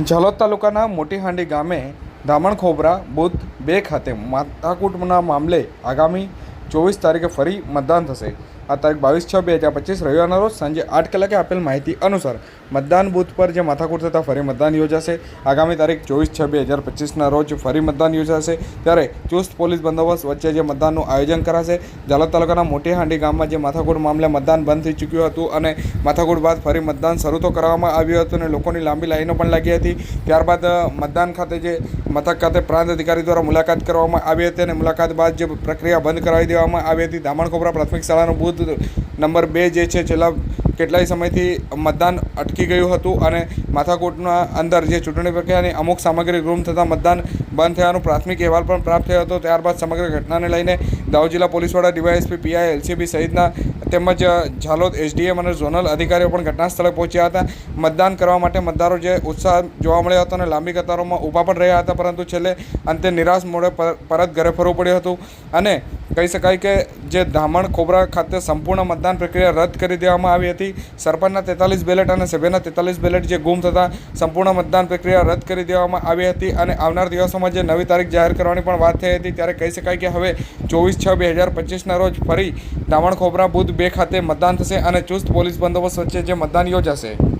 ઝાલોદ તાલુકાના મોટી હાંડી ગામે ધામણખોબરા બુથ બે ખાતે માથાકૂટના મામલે આગામી ચોવીસ તારીખે ફરી મતદાન થશે. આ તારીખ બાવીસ છ બે હજાર પચીસ રવિવારના રોજ સાંજે આઠ કલાકે આપેલ માહિતી અનુસાર મતદાન બૂથ પર જે માથાકૂટ થતાં ફરી મતદાન યોજાશે. આગામી તારીખ ચોવીસ છ બે હજાર પચીસના રોજ ફરી મતદાન યોજાશે. ત્યારે ચુસ્ત પોલીસ બંદોબસ્ત વચ્ચે જે મતદાનનું આયોજન કરાશે જાલોદ તાલુકાના મોટી હાંડી ગામમાં જે માથાકૂટ મામલે મતદાન બંધ થઈ ચૂક્યું હતું અને માથાકૂટ બાદ ફરી મતદાન શરૂ તો કરવામાં આવ્યું હતું અને લોકોની લાંબી લાઈનો પણ લાગી હતી. ત્યારબાદ મતદાન ખાતે જે મથક ખાતે પ્રાંત અધિકારી દ્વારા મુલાકાત કરવામાં આવી હતી અને મુલાકાત બાદ જે પ્રક્રિયા બંધ કરાવી દેવામાં આવી હતી. દામણખોપરા પ્રાથમિક શાળાનું બૂથ નંબર બે જે છે, છેલ્લા કેટલાય સમયથી મતદાન અટકી ગયું હતું અને માથાકૂટના અંદર જે ચૂંટણી પ્રક્રિયાની અમુક સામગ્રી ગુમ થતાં મતદાન બંધ થયાનો પ્રાથમિક અહેવાલ પણ પ્રાપ્ત થયો હતો. ત્યારબાદ સમગ્ર ઘટનાને લઈને દાહોદ જિલ્લા પોલીસ ડીવાયએસપી પીઆઈ એલસીબી સહિતના તેમજ ઝાલોદ એસડીએમ અને ઝોનલ અધિકારીઓ પણ ઘટના સ્થળે પહોંચ્યા હતા. મતદાન કરવા માટે મતદારો જે ઉત્સાહ જોવા મળ્યો હતો અને લાંબી કતારોમાં ઊભા પણ રહ્યા હતા, પરંતુ છેલ્લે અંતે નિરાશ મોડે પર- પરત ઘરે ફરવું પડ્યું હતું. અને કહી શકાય કે જે ધામણ ખોબરા ખાતે સંપૂર્ણ મતદાન પ્રક્રિયા રદ કરી દેવામાં આવી હતી. સરપંચના તેતાલીસ બેલેટ અને સભ્યના તેતાલીસ બેલેટ જે ગુમ થતાં સંપૂર્ણ મતદાન પ્રક્રિયા રદ કરી દેવામાં આવી હતી અને આવનાર દિવસોમાં જે નવી તારીખ જાહેર કરવાની પણ વાત થઈ હતી, ત્યારે કહી શકાય કે હવે ચોવીસ છ બે હજાર પચીસના રોજ ફરી દામણ ખોબરા બુથ બે ખાતે મતદાન થશે અને ચુસ્ત પોલીસ બંદોબસ્ત વચ્ચે જે મતદાન યોજાશે.